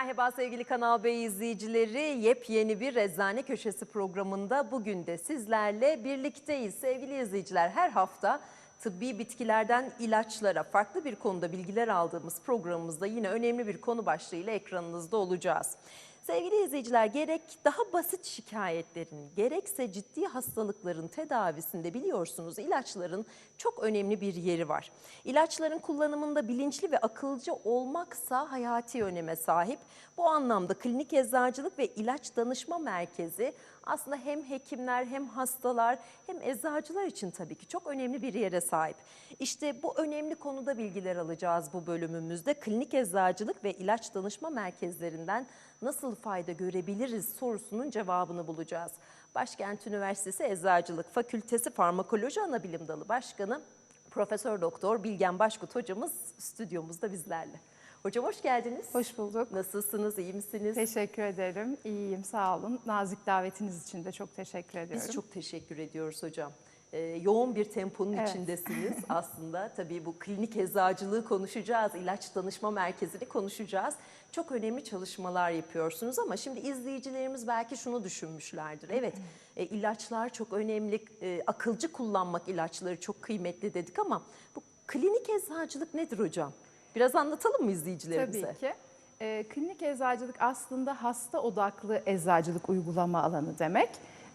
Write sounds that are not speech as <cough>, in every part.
Merhaba sevgili Kanal Bey izleyicileri. Yepyeni bir Eczane Köşesi programında bugün de sizlerle birlikteyiz. Sevgili izleyiciler her hafta tıbbi bitkilerden ilaçlara farklı bir konuda bilgiler aldığımız programımızda yine önemli bir konu başlığıyla ekranınızda olacağız. Sevgili izleyiciler gerek daha basit şikayetlerin gerekse ciddi hastalıkların tedavisinde biliyorsunuz ilaçların çok önemli bir yeri var. İlaçların kullanımında bilinçli ve akılcı olmaksa hayati öneme sahip. Bu anlamda klinik eczacılık ve ilaç danışma merkezi aslında hem hekimler hem hastalar hem eczacılar için tabii ki çok önemli bir yere sahip. İşte bu önemli konuda bilgiler alacağız bu bölümümüzde. Klinik eczacılık ve ilaç danışma merkezlerinden nasıl fayda görebiliriz sorusunun cevabını bulacağız. Başkent Üniversitesi Eczacılık Fakültesi Farmakoloji Anabilim Dalı Başkanı Profesör Doktor Bilgen Başkut hocamız stüdyomuzda bizlerle. Hocam hoş geldiniz. Hoş bulduk. Nasılsınız, iyi misiniz? Teşekkür ederim. İyiyim, sağ olun. Nazik davetiniz için de çok teşekkür ediyorum. Biz çok teşekkür ediyoruz hocam. Ee, yoğun bir temponun Evet. içindesiniz <laughs> aslında. Tabii bu klinik eczacılığı konuşacağız, ilaç danışma merkezini konuşacağız. Çok önemli çalışmalar yapıyorsunuz ama şimdi izleyicilerimiz belki şunu düşünmüşlerdir. Evet, e, ilaçlar çok önemli, e, akılcı kullanmak ilaçları çok kıymetli dedik ama bu klinik eczacılık nedir hocam? Biraz anlatalım mı izleyicilerimize? Tabii ki. Ee, klinik eczacılık aslında hasta odaklı eczacılık uygulama alanı demek.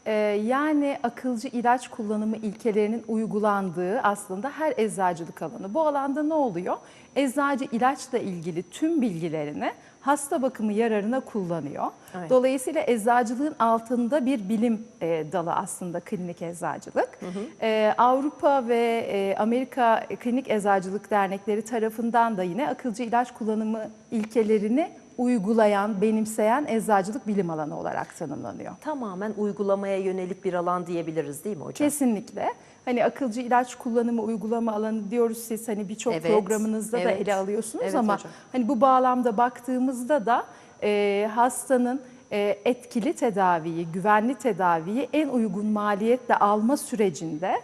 Ee, yani akılcı ilaç kullanımı ilkelerinin uygulandığı aslında her eczacılık alanı. Bu alanda ne oluyor? Eczacı ilaçla ilgili tüm bilgilerini hasta bakımı yararına kullanıyor. Evet. Dolayısıyla eczacılığın altında bir bilim e, dalı aslında klinik eczacılık. E, Avrupa ve e, Amerika Klinik Eczacılık Dernekleri tarafından da yine akılcı ilaç kullanımı ilkelerini uygulayan, benimseyen eczacılık bilim alanı olarak tanımlanıyor. Tamamen uygulamaya yönelik bir alan diyebiliriz değil mi hocam? Kesinlikle. Hani akılcı ilaç kullanımı uygulama alanı diyoruz siz hani birçok Evet, programınızda da evet. ele alıyorsunuz Evet ama hocam. hani bu bağlamda baktığımızda da e, hastanın e, etkili tedaviyi, güvenli tedaviyi en uygun maliyetle alma sürecinde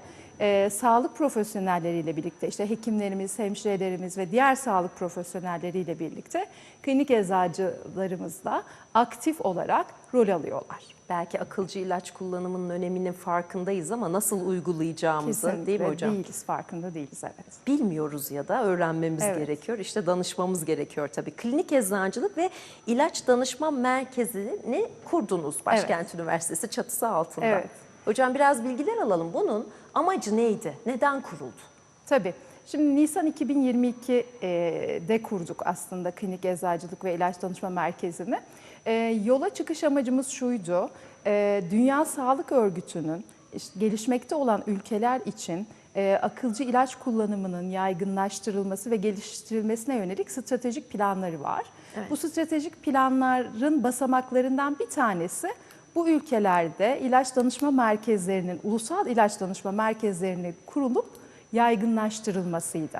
e, sağlık profesyonelleriyle birlikte işte hekimlerimiz, hemşirelerimiz ve diğer sağlık profesyonelleriyle birlikte klinik eczacılarımız da aktif olarak rol alıyorlar. Belki akılcı ilaç kullanımının öneminin farkındayız ama nasıl uygulayacağımızı Kesinlikle değil mi hocam? değiliz, farkında değiliz evet. Bilmiyoruz ya da öğrenmemiz Evet. gerekiyor. İşte danışmamız gerekiyor tabii. Klinik eczacılık ve ilaç danışma merkezini kurdunuz Başkent Üniversitesi çatısı altında. Evet. Hocam biraz bilgiler alalım. Bunun amacı neydi? Neden kuruldu? Tabii. Şimdi Nisan 2022'de kurduk aslında klinik eczacılık ve ilaç danışma merkezini. E, yola çıkış amacımız şuydu. e, Dünya Sağlık Örgütü'nün işte gelişmekte olan ülkeler için e, akılcı ilaç kullanımının yaygınlaştırılması ve geliştirilmesine yönelik stratejik planları var. Bu stratejik planların basamaklarından bir tanesi bu ülkelerde ilaç danışma merkezlerinin, ulusal ilaç danışma merkezlerinin kurulup yaygınlaştırılmasıydı.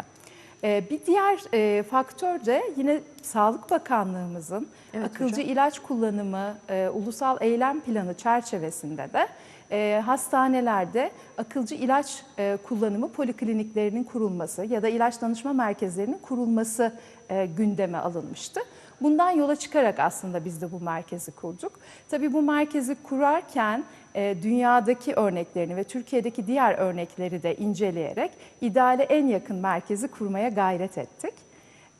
Ee, Bir diğer e, faktör de yine Sağlık Bakanlığımızın Evet akılcı hocam. ilaç kullanımı e, ulusal eylem planı çerçevesinde de e, hastanelerde akılcı ilaç kullanımı polikliniklerinin kurulması ya da ilaç danışma merkezlerinin kurulması gündeme alınmıştı. Bundan yola çıkarak aslında biz de bu merkezi kurduk. Tabii bu merkezi kurarken e, dünyadaki örneklerini ve Türkiye'deki diğer örnekleri de inceleyerek ideale en yakın merkezi kurmaya gayret ettik.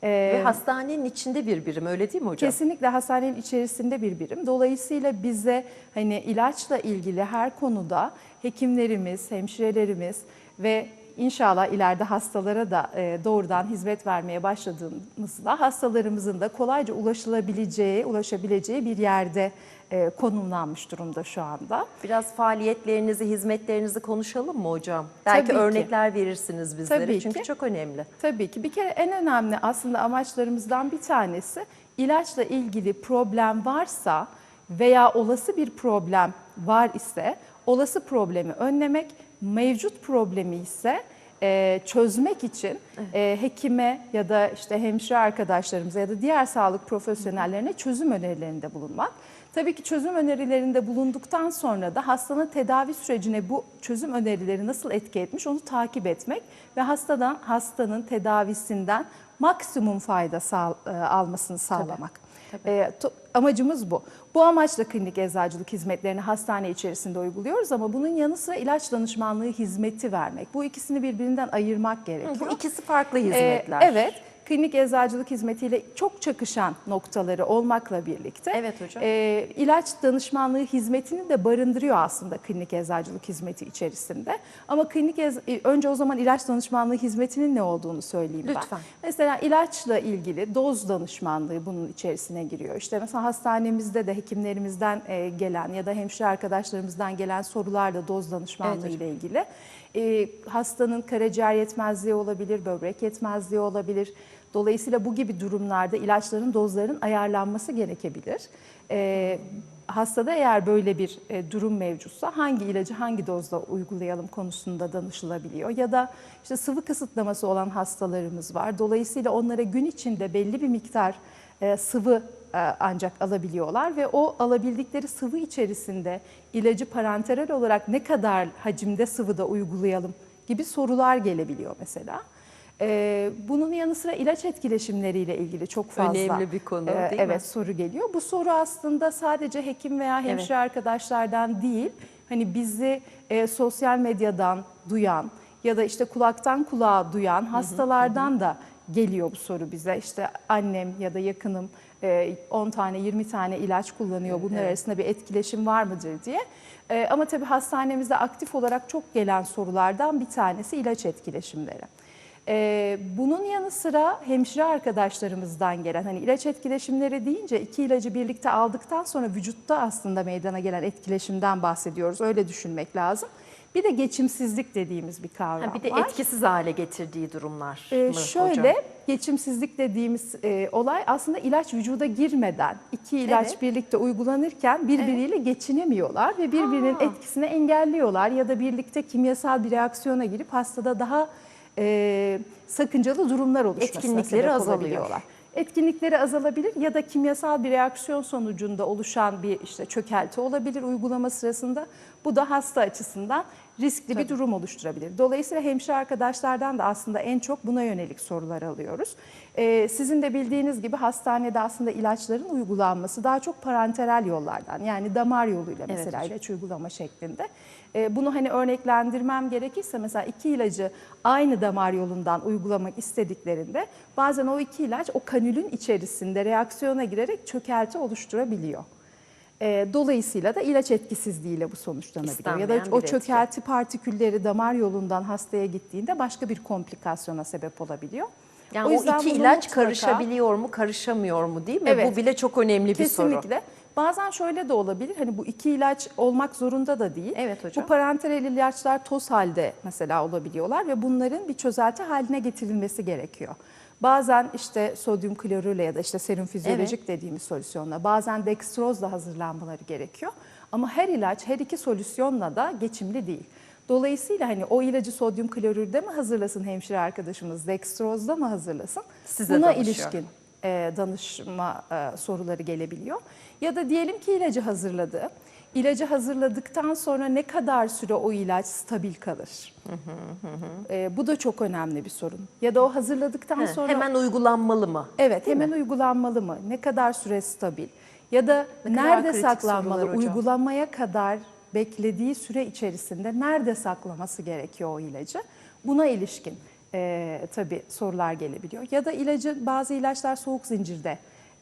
E, Ve hastanenin içinde bir birim öyle değil mi hocam? Kesinlikle hastanenin içerisinde bir birim. Dolayısıyla bize hani ilaçla ilgili her konuda hekimlerimiz, hemşirelerimiz ve inşallah ileride hastalara da e, doğrudan hizmet vermeye başladığımızda hastalarımızın da kolayca ulaşılabileceği, ulaşabileceği bir yerde e, konumlanmış durumda şu anda. Biraz faaliyetlerinizi, hizmetlerinizi konuşalım mı hocam? Belki Tabii ki. örnekler verirsiniz bizlere Tabii çünkü ki. çok önemli. Tabii ki. Bir kere en önemli aslında amaçlarımızdan bir tanesi ilaçla ilgili problem varsa veya olası bir problem var ise olası problemi önlemek, mevcut problemi ise e, çözmek için e, hekime ya da işte hemşire arkadaşlarımıza ya da diğer sağlık profesyonellerine çözüm önerilerinde bulunmak. Tabii ki çözüm önerilerinde bulunduktan sonra da hastanın tedavi sürecine bu çözüm önerileri nasıl etki etmiş onu takip etmek ve hastadan hastanın tedavisinden maksimum fayda sağ- e, almasını sağlamak. E, to- amacımız bu. Bu amaçla klinik eczacılık hizmetlerini hastane içerisinde uyguluyoruz ama bunun yanı sıra ilaç danışmanlığı hizmeti vermek. Bu ikisini birbirinden ayırmak gerekiyor. Bu ikisi farklı Ee, hizmetler. evet. Klinik eczacılık hizmetiyle çok çakışan noktaları olmakla birlikte Evet hocam. e, ilaç danışmanlığı hizmetini de barındırıyor aslında klinik eczacılık hizmeti içerisinde. Ama klinik e, önce o zaman ilaç danışmanlığı hizmetinin ne olduğunu söyleyeyim ben. Lütfen. Mesela ilaçla ilgili doz danışmanlığı bunun içerisine giriyor. İşte mesela hastanemizde de hekimlerimizden e, gelen ya da hemşire arkadaşlarımızdan gelen sorular da doz danışmanlığı Evet ile ilgili. E, hastanın karaciğer yetmezliği olabilir, böbrek yetmezliği olabilir. Dolayısıyla bu gibi durumlarda ilaçların dozlarının ayarlanması gerekebilir. E, hastada eğer böyle bir e, durum mevcutsa hangi ilacı hangi dozda uygulayalım konusunda danışılabiliyor. Ya da işte sıvı kısıtlaması olan hastalarımız var. Dolayısıyla onlara gün içinde belli bir miktar sıvı e, ancak alabiliyorlar ve o alabildikleri sıvı içerisinde ilacı parenteral olarak ne kadar hacimde sıvıda uygulayalım gibi sorular gelebiliyor mesela. E, bunun yanı sıra ilaç etkileşimleriyle ilgili çok fazla Önemli bir konu, e, değil mi? evet soru geliyor. Bu soru aslında sadece hekim veya hemşire arkadaşlardan değil, hani bizi e, sosyal medyadan duyan ya da işte kulaktan kulağa duyan hastalardan da geliyor bu soru bize. İşte annem ya da yakınım e, 10 tane 20 tane ilaç kullanıyor. Bunlar arasında bir etkileşim var mıdır diye. E, Ama tabii hastanemizde aktif olarak çok gelen sorulardan bir tanesi ilaç etkileşimleri. Ee, bunun yanı sıra hemşire arkadaşlarımızdan gelen hani ilaç etkileşimleri deyince iki ilacı birlikte aldıktan sonra vücutta aslında meydana gelen etkileşimden bahsediyoruz. Öyle düşünmek lazım. Bir de geçimsizlik dediğimiz bir kavram Ha, bir de var. etkisiz hale getirdiği durumlar Ee, mı şöyle hocam? geçimsizlik dediğimiz e, olay aslında ilaç vücuda girmeden iki ilaç Evet. birlikte uygulanırken birbiriyle geçinemiyorlar ve birbirinin Ha. etkisini engelliyorlar ya da birlikte kimyasal bir reaksiyona girip hastada daha e, sakıncalı durumlar oluşmasına Etkinlikleri sebep azalıyor. Etkinlikleri azalabilir ya da kimyasal bir reaksiyon sonucunda oluşan bir işte çökelti olabilir uygulama sırasında. Bu da hasta açısından riskli bir durum oluşturabilir. Dolayısıyla hemşire arkadaşlardan da aslında en çok buna yönelik sorular alıyoruz. Ee, sizin de bildiğiniz gibi hastanede aslında ilaçların uygulanması daha çok parenteral yollardan yani damar yoluyla Evet mesela hocam. ilaç uygulama şeklinde. Ee, bunu hani örneklendirmem gerekirse mesela iki ilacı aynı damar yolundan uygulamak istediklerinde bazen o iki ilaç o kanülün içerisinde reaksiyona girerek çökelti oluşturabiliyor. Ee, Dolayısıyla da ilaç etkisizliğiyle bu sonuçlanabiliyor. Ya da o bir etki. çökelti partikülleri damar yolundan hastaya gittiğinde başka bir komplikasyona sebep olabiliyor. Yani o, yüzden iki ilaç mutlaka- karışabiliyor mu, karışamıyor mu değil mi? Evet. Bu bile çok önemli bir soru. Kesinlikle. Bazen şöyle de olabilir. Hani bu iki ilaç olmak zorunda da değil. Evet hocam. Bu parenteral ilaçlar toz halde mesela olabiliyorlar ve bunların bir çözelti haline getirilmesi gerekiyor. Bazen işte sodyum klorürle ya da işte serum fizyolojik dediğimiz solüsyonla, bazen dextrozla hazırlanmaları gerekiyor. Ama her ilaç her iki solüsyonla da geçimli değil. Dolayısıyla hani o ilacı sodyum klorürde mi hazırlasın hemşire arkadaşımız, dextrozda mı hazırlasın? Size Buna danışıyor. ilişkin e, danışma e, soruları gelebiliyor. Ya da diyelim ki ilacı hazırladı. İlacı hazırladıktan sonra ne kadar süre o ilaç stabil kalır? E, bu da çok önemli bir sorun. Ya da o hazırladıktan He, sonra Hemen uygulanmalı mı? evet hemen uygulanmalı mı? Ne kadar süre stabil? Ya da Ne nerede saklanmalı? Uygulamaya kadar beklediği süre içerisinde nerede saklaması gerekiyor o ilacı? Buna ilişkin e, tabii sorular gelebiliyor. Ya da ilacı bazı ilaçlar soğuk zincirde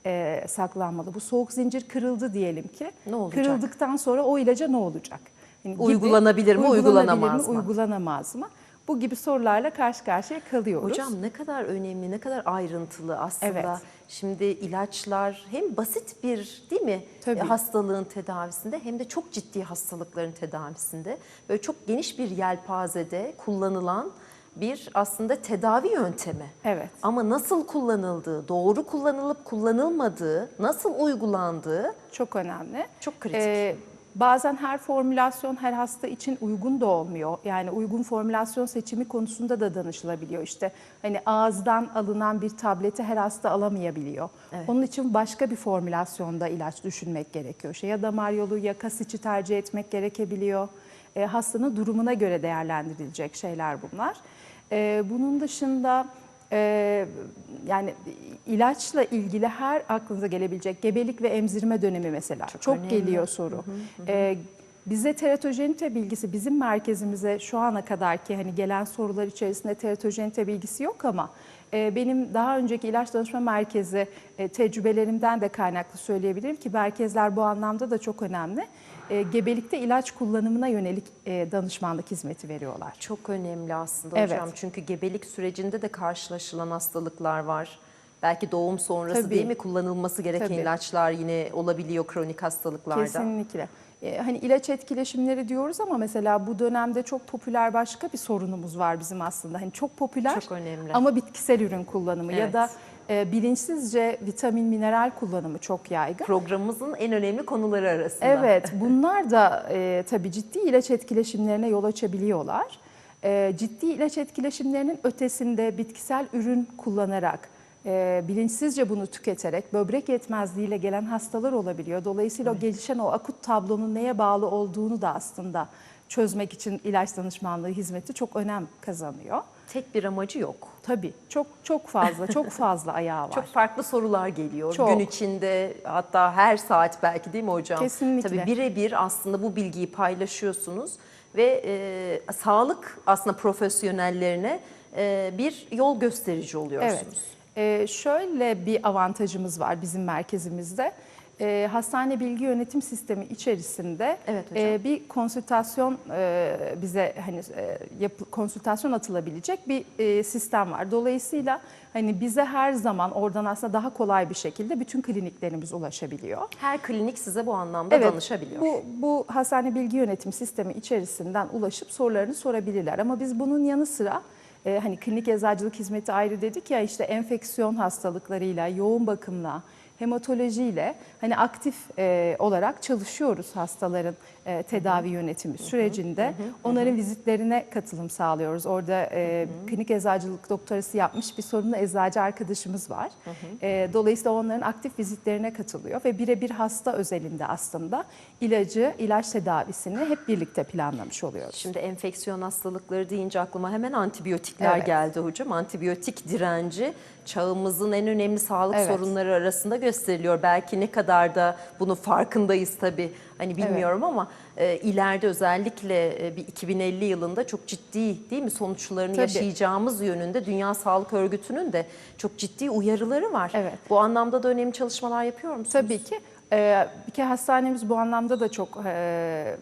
e, saklanmalı. Bu soğuk zincir kırıldı diyelim ki. Ne olacak? Kırıldıktan sonra o ilaca ne olacak? Yani gibi, Uygulanabilir mi, uygulanamaz mı? Uygulanamaz mı? Bu gibi sorularla karşı karşıya kalıyoruz. Hocam ne kadar önemli, ne kadar ayrıntılı aslında. Evet. Şimdi ilaçlar hem basit bir değil mi Tabii. hastalığın tedavisinde hem de çok ciddi hastalıkların tedavisinde böyle çok geniş bir yelpazede kullanılan bir aslında tedavi yöntemi. Evet. Ama nasıl kullanıldığı, doğru kullanılıp kullanılmadığı, nasıl uygulandığı Çok önemli. Çok kritik. Ee, bazen her formülasyon her hasta için uygun da olmuyor. Yani uygun formülasyon seçimi konusunda da danışılabiliyor. İşte hani ağızdan alınan bir tableti her hasta alamayabiliyor. Evet. Onun için başka bir formülasyonda ilaç düşünmek gerekiyor. İşte ya damar yolu ya kas içi tercih etmek gerekebiliyor. Ee, hastanın durumuna göre değerlendirilecek şeyler bunlar. Ee, bunun dışında Ee, yani ilaçla ilgili her aklınıza gelebilecek gebelik ve emzirme dönemi mesela çok, önemli. geliyor soru. Ee, bize teratojenite bilgisi bizim merkezimize şu ana kadar ki hani gelen sorular içerisinde teratojenite bilgisi yok ama e, benim daha önceki ilaç danışma merkezi e, tecrübelerimden de kaynaklı söyleyebilirim ki merkezler bu anlamda da çok önemli. E, gebelikte ilaç kullanımına yönelik e, danışmanlık hizmeti veriyorlar. Çok önemli aslında Evet. hocam. Çünkü gebelik sürecinde de karşılaşılan hastalıklar var. Belki doğum sonrası Tabii. değil mi kullanılması gereken Tabii. ilaçlar yine olabiliyor kronik hastalıklarda. Kesinlikle. E, Hani ilaç etkileşimleri diyoruz ama mesela bu dönemde çok popüler başka bir sorunumuz var bizim aslında. Hani çok popüler Çok önemli. ama bitkisel ürün kullanımı ya Evet. da e, bilinçsizce vitamin mineral kullanımı çok yaygın. Programımızın en önemli konuları arasında. Evet, <laughs> bunlar da e, tabii ciddi ilaç etkileşimlerine yol açabiliyorlar. E, ciddi ilaç etkileşimlerinin ötesinde bitkisel ürün kullanarak, e, bilinçsizce bunu tüketerek böbrek yetmezliğiyle gelen hastalar olabiliyor. Dolayısıyla o gelişen o akut tablonun neye bağlı olduğunu da aslında çözmek için ilaç danışmanlığı hizmeti çok önem kazanıyor. Tek bir amacı yok. Tabii çok çok fazla, çok <laughs> fazla ayağı var. Çok farklı sorular geliyor. Çok. Gün içinde hatta her saat belki değil mi hocam? Kesinlikle. Tabii birebir aslında bu bilgiyi paylaşıyorsunuz ve e, sağlık aslında profesyonellerine e, bir yol gösterici oluyorsunuz. Evet. Ee, şöyle bir avantajımız var bizim merkezimizde. Ee, hastane bilgi yönetim sistemi içerisinde Evet hocam. e, bir konsültasyon e, bize hani e, yapı- konsültasyon atılabilecek bir e, sistem var. Dolayısıyla hani bize her zaman oradan aslında daha kolay bir şekilde bütün kliniklerimiz ulaşabiliyor. Her klinik size bu anlamda danışabiliyor. Bu, bu hastane bilgi yönetim sistemi içerisinden ulaşıp sorularını sorabilirler. Ama biz bunun yanı sıra e, hani klinik eczacılık hizmeti ayrı dedik ya işte enfeksiyon hastalıklarıyla, yoğun bakımla, hematolojiyle hani aktif e, olarak çalışıyoruz hastaların e, tedavi yönetimi sürecinde. Onların vizitlerine katılım sağlıyoruz. Orada e, klinik eczacılık doktorası yapmış bir sorunlu eczacı arkadaşımız var. E, dolayısıyla onların aktif vizitlerine katılıyor ve birebir hasta özelinde aslında ilacı, ilaç tedavisini hep birlikte planlamış oluyoruz. Şimdi enfeksiyon hastalıkları deyince aklıma hemen antibiyotikler Evet. geldi hocam. Antibiyotik direnci çağımızın en önemli sağlık Evet. sorunları arasında gösteriliyor. Belki ne kadar da bunun farkındayız tabii. Hani bilmiyorum ama e, ileride özellikle e, bir 2050 yılında çok ciddi değil mi sonuçlarını Tabii. yaşayacağımız yönünde Dünya Sağlık Örgütü'nün de çok ciddi uyarıları var. Evet. Bu anlamda da önemli çalışmalar yapıyor musunuz? Tabii ki. Ee, bir kere hastanemiz bu anlamda da çok e,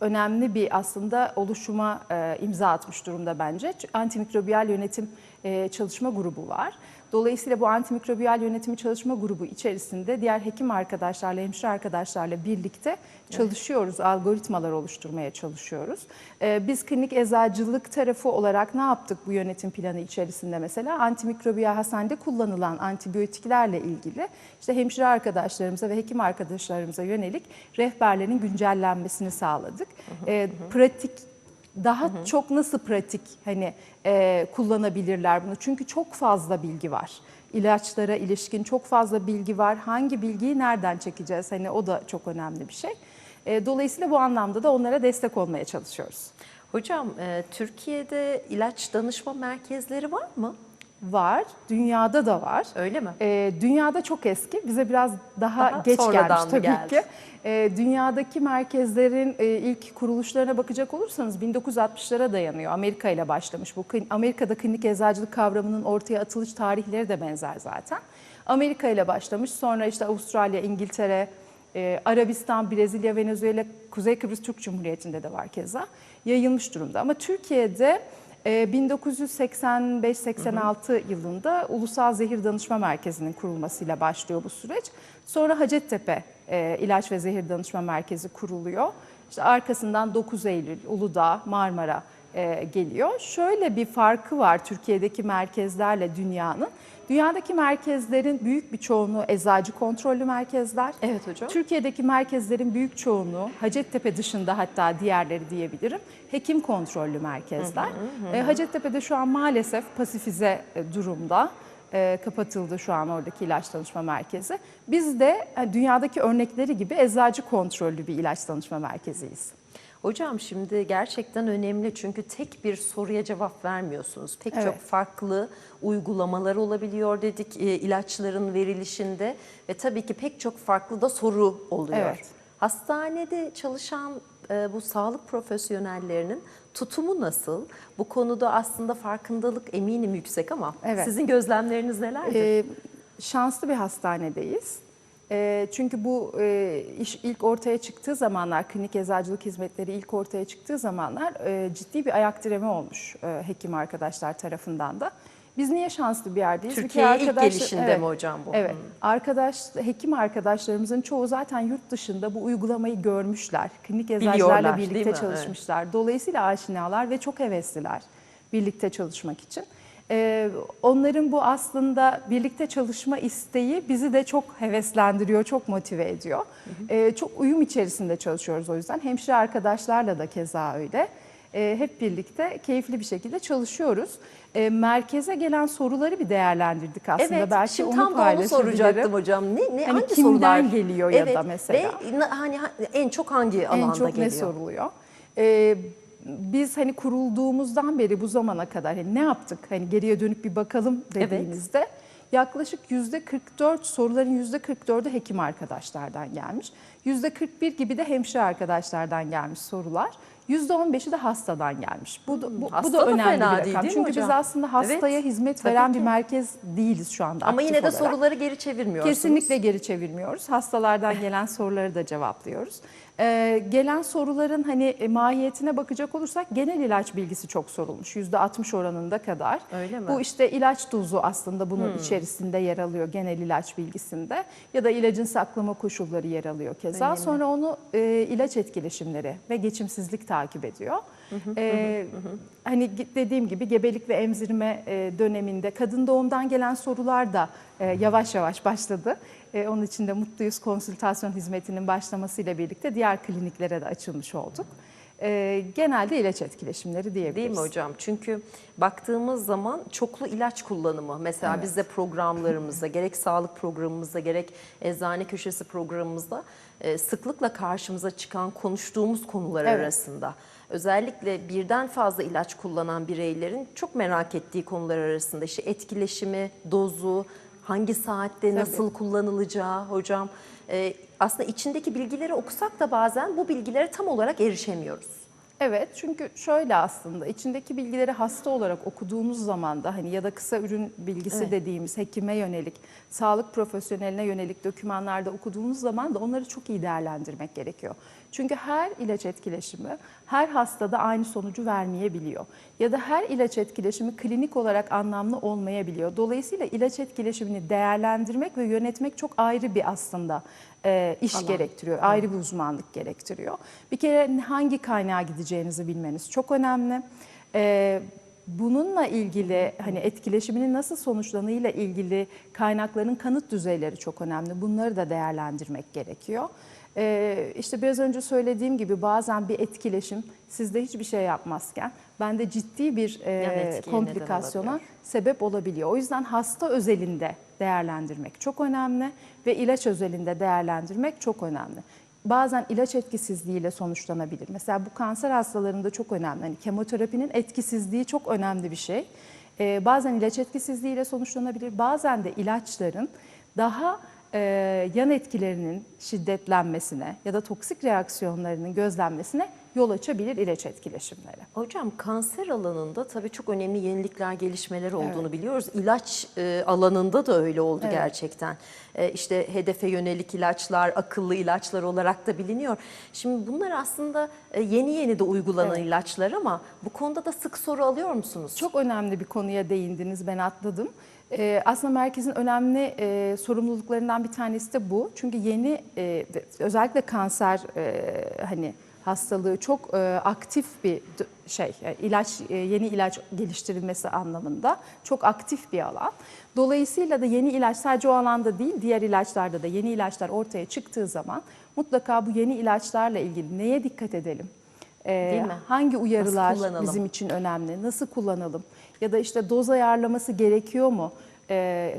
önemli bir aslında oluşuma e, imza atmış durumda bence. Antimikrobiyal yönetim e, çalışma grubu var. Dolayısıyla bu antimikrobiyal yönetimi çalışma grubu içerisinde diğer hekim arkadaşlarla, hemşire arkadaşlarla birlikte çalışıyoruz. Algoritmalar oluşturmaya çalışıyoruz. Ee, biz klinik eczacılık tarafı olarak ne yaptık bu yönetim planı içerisinde mesela? Antimikrobiyal hastanede kullanılan antibiyotiklerle ilgili işte hemşire arkadaşlarımıza ve hekim arkadaşlarımıza yönelik rehberlerin güncellenmesini sağladık. Ee, pratik daha çok nasıl pratik hani e, kullanabilirler bunu? Çünkü çok fazla bilgi var. İlaçlara ilişkin çok fazla bilgi var. Hangi bilgiyi nereden çekeceğiz? Hani o da çok önemli bir şey. E, dolayısıyla bu anlamda da onlara destek olmaya çalışıyoruz. Hocam e, Türkiye'de ilaç danışma merkezleri var mı? Var, dünyada da var. Öyle mi? E, dünyada çok eski, bize biraz daha, Daha geç gelmiş tabii geldi? ki. E, dünyadaki merkezlerin e, ilk kuruluşlarına bakacak olursanız 1960'lara dayanıyor. Amerika ile başlamış bu. Amerika'da klinik eczacılık kavramının ortaya atılış tarihleri de benzer zaten. Amerika ile başlamış, sonra işte Avustralya, İngiltere, e, Arabistan, Brezilya, Venezuela, Kuzey Kıbrıs Türk Cumhuriyeti'nde de var keza yayılmış durumda. Ama Türkiye'de 1985-86 yılında Ulusal Zehir Danışma Merkezi'nin kurulmasıyla başlıyor bu süreç. Sonra Hacettepe e, İlaç ve Zehir Danışma Merkezi kuruluyor. İşte arkasından 9 Eylül, Uludağ, Marmara e, geliyor. Şöyle bir farkı var Türkiye'deki merkezlerle dünyanın. Dünyadaki merkezlerin büyük bir çoğunluğu eczacı kontrollü merkezler. Evet hocam. Türkiye'deki merkezlerin büyük çoğunluğu Hacettepe dışında hatta diğerleri diyebilirim. Hekim kontrollü merkezler. E, Hacettepe'de şu an maalesef pasifize e, durumda. E, kapatıldı şu an oradaki ilaç danışma merkezi. Biz de dünyadaki örnekleri gibi eczacı kontrollü bir ilaç danışma merkeziyiz. Hocam şimdi gerçekten önemli çünkü tek bir soruya cevap vermiyorsunuz. Pek Evet. çok farklı uygulamalar olabiliyor dedik e, ilaçların verilişinde ve tabii ki pek çok farklı da soru oluyor. Evet. Hastanede çalışan e, bu sağlık profesyonellerinin tutumu nasıl? Bu konuda aslında farkındalık eminim yüksek ama Evet. sizin gözlemleriniz nelerdir? Ee, şanslı bir hastanedeyiz. Ee, çünkü bu e, iş ilk ortaya çıktığı zamanlar, klinik eczacılık hizmetleri ilk ortaya çıktığı zamanlar e, ciddi bir ayak direme olmuş e, hekim arkadaşlar tarafından da. Biz niye şanslı bir yerdeyiz? Bir Türkiye'ye ilk gelişinde Evet. mi hocam bu? Evet. Hmm. Arkadaş, hekim arkadaşlarımızın çoğu zaten yurt dışında bu uygulamayı görmüşler. Klinik eczacılarla birlikte çalışmışlar. Dolayısıyla aşinalar ve çok hevesliler birlikte çalışmak için. Ee, onların bu aslında birlikte çalışma isteği bizi de çok heveslendiriyor, çok motive ediyor. Ee, çok uyum içerisinde çalışıyoruz o yüzden. Hemşire arkadaşlarla da keza öyle. Ee, hep birlikte keyifli bir şekilde çalışıyoruz. Merkeze gelen soruları bir değerlendirdik aslında. Evet, Belki şimdi tam da onu soracaktım hocam. Ne, ne Hani hangi kimden sorular geliyor ya da mesela? Ve hani ha- en çok hangi alanda en çok geliyor? ne soruluyor? Biz hani kurulduğumuzdan beri bu zamana kadar hani ne yaptık? Hani geriye dönüp bir bakalım dediğimizde yaklaşık yüzde 44 soruların yüzde 44'ü hekim arkadaşlardan gelmiş. Yüzde 41 gibi de hemşire arkadaşlardan gelmiş sorular. Yüzde 15'i de hastadan gelmiş. Bu da, bu, bu Hasta da da önemli bir değil, rakam. değil mi Çünkü biz hocam? aslında hastaya Evet, hizmet veren ki. bir merkez değiliz şu anda. Ama yine de olarak. soruları geri çevirmiyorsunuz. Kesinlikle geri çevirmiyoruz. Hastalardan gelen soruları da cevaplıyoruz. Ee, gelen soruların hani e, mahiyetine bakacak olursak genel ilaç bilgisi çok sorulmuş. %60 oranında kadar. Öyle mi? Bu işte ilaç dozu aslında bunun içerisinde yer alıyor genel ilaç bilgisinde. Ya da ilacın saklama koşulları yer alıyor keza. Önemli. Sonra onu e, ilaç etkileşimleri ve geçimsizlik takip ediyor. Ee, hani dediğim gibi gebelik ve emzirme e, döneminde kadın doğumdan gelen sorular da e, yavaş yavaş başladı. E, onun için de mutluyuz konsültasyon hizmetinin başlamasıyla birlikte diğer kliniklere de açılmış olduk. E, genelde ilaç etkileşimleri diyebiliriz. Değil mi hocam? Çünkü baktığımız zaman çoklu ilaç kullanımı mesela biz de programlarımızda gerek sağlık programımızda gerek eczane köşesi programımızda e, sıklıkla karşımıza çıkan konuştuğumuz konular Evet. arasında. Özellikle birden fazla ilaç kullanan bireylerin çok merak ettiği konular arasında işte etkileşimi, dozu, hangi saatte nasıl kullanılacağı hocam. e, aslında içindeki bilgileri okusak da bazen bu bilgilere tam olarak erişemiyoruz. Evet çünkü şöyle aslında içindeki bilgileri hasta olarak okuduğumuz zaman da hani ya da kısa ürün bilgisi Evet. dediğimiz hekime yönelik, sağlık profesyoneline yönelik dokümanlarda okuduğumuz zaman da onları çok iyi değerlendirmek gerekiyor. Çünkü her ilaç etkileşimi her hastada aynı sonucu vermeyebiliyor. Ya da her ilaç etkileşimi klinik olarak anlamlı olmayabiliyor. Dolayısıyla ilaç etkileşimini değerlendirmek ve yönetmek çok ayrı bir aslında e, iş Alan. gerektiriyor. Ayrı bir uzmanlık gerektiriyor. Bir kere hangi kaynağa gideceğinizi bilmeniz çok önemli. Ee, bununla ilgili hani etkileşiminin nasıl sonuçlanığıyla ilgili kaynakların kanıt düzeyleri çok önemli. Bunları da değerlendirmek gerekiyor. Ee, işte biraz önce söylediğim gibi bazen bir etkileşim sizde hiçbir şey yapmazken bende ciddi bir e, Yan etkiye neden komplikasyona sebep olabiliyor. O yüzden hasta özelinde değerlendirmek çok önemli ve ilaç özelinde değerlendirmek çok önemli. Bazen ilaç etkisizliğiyle sonuçlanabilir. Mesela bu kanser hastalarında çok önemli. Hani kemoterapinin etkisizliği çok önemli bir şey. Ee, bazen ilaç etkisizliğiyle sonuçlanabilir. Bazen de ilaçların daha e, yan etkilerinin şiddetlenmesine ya da toksik reaksiyonlarının gözlenmesine yol açabilir ilaç etkileşimleri. Hocam kanser alanında tabii çok önemli yenilikler, gelişmeler olduğunu biliyoruz. İlaç e, alanında da öyle oldu Evet. gerçekten. E, işte hedefe yönelik ilaçlar, akıllı ilaçlar olarak da biliniyor. Şimdi bunlar aslında e, yeni yeni de uygulanan Evet. ilaçlar ama bu konuda da sık soru alıyor musunuz? Çok önemli bir konuya değindiniz, ben atladım. Ee, aslında merkezin önemli e, sorumluluklarından bir tanesi de bu. Çünkü yeni, e, özellikle kanser e, hani hastalığı çok e, aktif bir şey, e, ilaç e, yeni ilaç geliştirilmesi anlamında çok aktif bir alan. Dolayısıyla da yeni ilaç sadece o alanda değil, diğer ilaçlarda da yeni ilaçlar ortaya çıktığı zaman mutlaka bu yeni ilaçlarla ilgili neye dikkat edelim? Ee, hangi uyarılar bizim için önemli? Nasıl kullanalım? Ya da işte doz ayarlaması gerekiyor mu? e,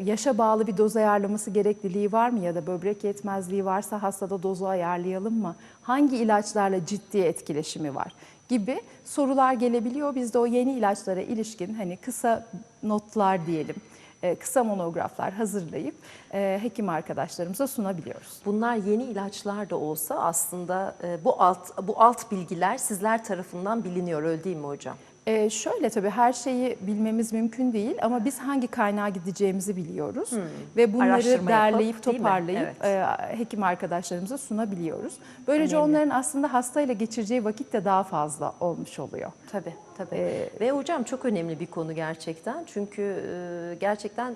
yaşa bağlı bir doz ayarlaması gerekliliği var mı ya da böbrek yetmezliği varsa hastada dozu ayarlayalım mı? Hangi ilaçlarla ciddi etkileşimi var? gibi sorular gelebiliyor. Biz de o yeni ilaçlara ilişkin hani kısa notlar diyelim, e, kısa monograflar hazırlayıp e, hekim arkadaşlarımıza sunabiliyoruz. Bunlar yeni ilaçlar da olsa aslında e, bu alt bu alt bilgiler sizler tarafından biliniyor öyle değil mi hocam? Ee, şöyle tabii her şeyi bilmemiz mümkün değil ama biz hangi kaynağa gideceğimizi biliyoruz ve bunları Hmm. Araştırma derleyip yapıp, toparlayıp Evet. e, hekim arkadaşlarımıza sunabiliyoruz. Böylece Önemli. onların aslında hastayla geçireceği vakit de daha fazla olmuş oluyor. Tabii tabii. Ee, Ve hocam çok önemli bir konu gerçekten. Çünkü e, gerçekten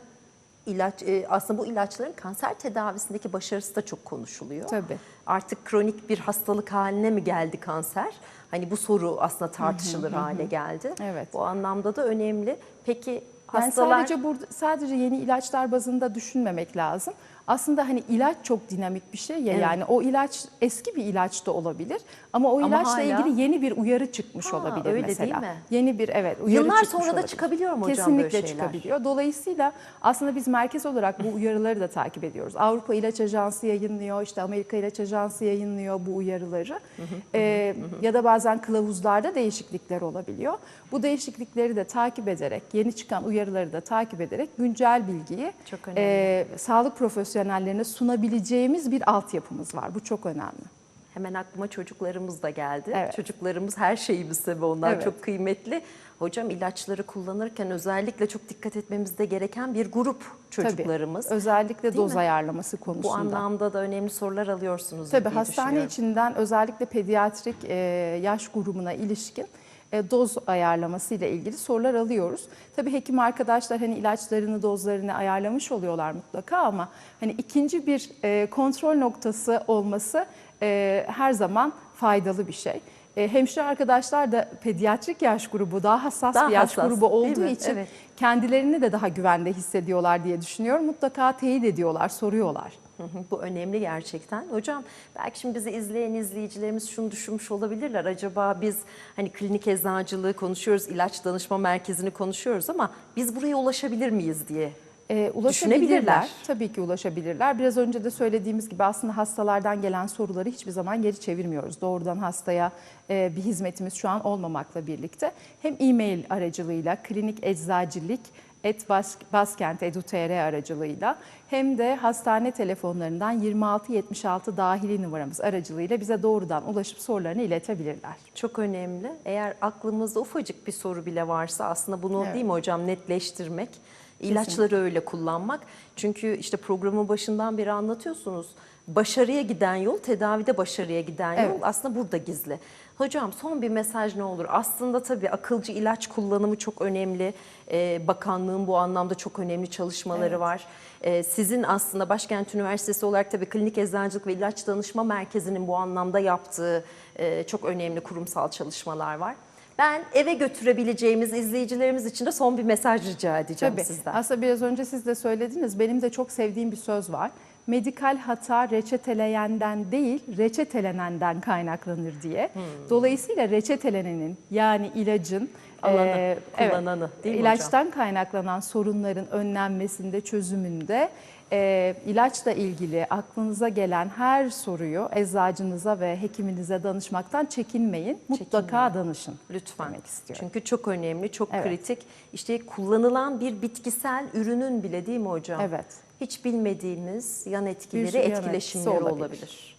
ilaç e, aslında bu ilaçların kanser tedavisindeki başarısı da çok konuşuluyor. Tabii. Artık kronik bir hastalık haline mi geldi kanser? Hani bu soru aslında tartışılır hale geldi. Evet. Bu anlamda da önemli. Peki Yani hastalar sadece burada sadece yeni ilaçlar bazında düşünmemek lazım. Aslında hani ilaç çok dinamik bir şey ya Evet. yani o ilaç eski bir ilaç da olabilir ama o Ama ilaçla hala- ilgili yeni bir uyarı çıkmış Ha, olabilir öyle değil mesela. mi? Yeni bir evet uyarı Yıllar çıkmış sonra da olabilir. çıkabiliyor mu hocam Kesinlikle böyle şeyler? çıkabiliyor. Dolayısıyla aslında biz merkez olarak bu uyarıları da takip ediyoruz. Avrupa İlaç Ajansı yayınlıyor, işte Amerika İlaç Ajansı yayınlıyor bu uyarıları. Ee, ya da bazen kılavuzlarda değişiklikler olabiliyor. Bu değişiklikleri de takip ederek, yeni çıkan uyarıları da takip ederek güncel bilgiyi e, sağlık profesyonellerine sunabileceğimiz bir altyapımız var. Bu çok önemli. Hemen aklıma çocuklarımız da geldi. Evet. Çocuklarımız her şeyimiz ve onlar Evet. çok kıymetli. Hocam ilaçları kullanırken özellikle çok dikkat etmemiz de gereken bir grup çocuklarımız. Tabii, özellikle Değil doz mi? ayarlaması Bu konusunda. anlamda da önemli sorular alıyorsunuz Tabii hastane içinden özellikle pediatrik e, yaş grubuna ilişkin doz ayarlaması ile ilgili sorular alıyoruz. Tabii hekim arkadaşlar hani ilaçlarını, dozlarını ayarlamış oluyorlar mutlaka ama hani ikinci bir e, kontrol noktası olması e, her zaman faydalı bir şey. E, hemşire arkadaşlar da pediatrik yaş grubu daha hassas Daha bir yaş hassas, grubu olduğu için Evet. kendilerini de daha güvende hissediyorlar diye düşünüyorum. Mutlaka teyit ediyorlar, soruyorlar. Bu önemli gerçekten. Hocam belki şimdi bizi izleyen izleyicilerimiz şunu düşünmüş olabilirler. Acaba biz hani klinik eczacılığı konuşuyoruz, ilaç danışma merkezini konuşuyoruz ama biz buraya ulaşabilir miyiz diye. Ee, ulaşabilirler. Tabii ki ulaşabilirler. Biraz önce de söylediğimiz gibi aslında hastalardan gelen soruları hiçbir zaman geri çevirmiyoruz. Doğrudan hastaya e, bir hizmetimiz şu an olmamakla birlikte hem e-mail aracılığıyla klinik eczacılık et Baskent Edu.tr aracılığıyla hem de hastane telefonlarından 2676 dahili numaramız aracılığıyla bize doğrudan ulaşıp sorularını iletebilirler. Çok önemli. Eğer aklımızda ufacık bir soru bile varsa aslında bunu Evet. değil mi hocam netleştirmek, ilaçları öyle kullanmak. Çünkü işte programın başından beri anlatıyorsunuz. Başarıya giden yol, tedavide başarıya giden yol Evet. aslında burada gizli. Hocam son bir mesaj ne olur? Aslında tabii akılcı ilaç kullanımı çok önemli. Ee, bakanlığın bu anlamda çok önemli çalışmaları Evet. var. Ee, sizin aslında Başkent Üniversitesi olarak tabii Klinik Eczacılık ve İlaç Danışma Merkezi'nin bu anlamda yaptığı e, çok önemli kurumsal çalışmalar var. Ben eve götürebileceğimiz izleyicilerimiz için de son bir mesaj rica edeceğim Tabii. sizden. Aslında biraz önce siz de söylediniz. Benim de çok sevdiğim bir söz var. Medikal hata reçeteleyenden değil, reçetelenenden kaynaklanır diye. Hmm. Dolayısıyla reçetelenenin yani ilacın Alanı, e, kullananı, değil mi ilaçtan kaynaklanan sorunların önlenmesinde, çözümünde e, ilaçla ilgili aklınıza gelen her soruyu eczacınıza ve hekiminize danışmaktan çekinmeyin. Mutlaka danışın. Lütfen. demek istiyorum. Çünkü çok önemli, çok Evet. kritik. İşte kullanılan bir bitkisel ürünün bile değil mi hocam? Evet. Hiç bilmediğimiz yan etkileri, yan etkileşimleri olabilir. olabilir.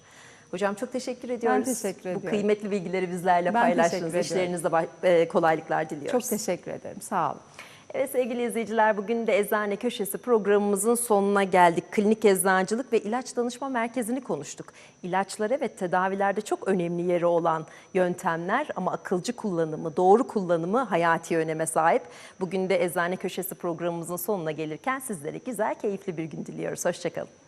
Hocam çok teşekkür ediyoruz. teşekkür Bu ediyorum. kıymetli bilgileri bizlerle Ben paylaştınız. teşekkür. İşlerinizde e, kolaylıklar diliyoruz. Çok teşekkür ederim. Sağ olun. Evet sevgili izleyiciler bugün de Eczane Köşesi programımızın sonuna geldik. Klinik eczacılık ve ilaç danışma merkezini konuştuk. İlaçlar evet tedavilerde çok önemli yeri olan yöntemler ama akılcı kullanımı, doğru kullanımı hayati öneme sahip. Bugün de Eczane Köşesi programımızın sonuna gelirken sizlere güzel, keyifli bir gün diliyoruz. Hoşçakalın.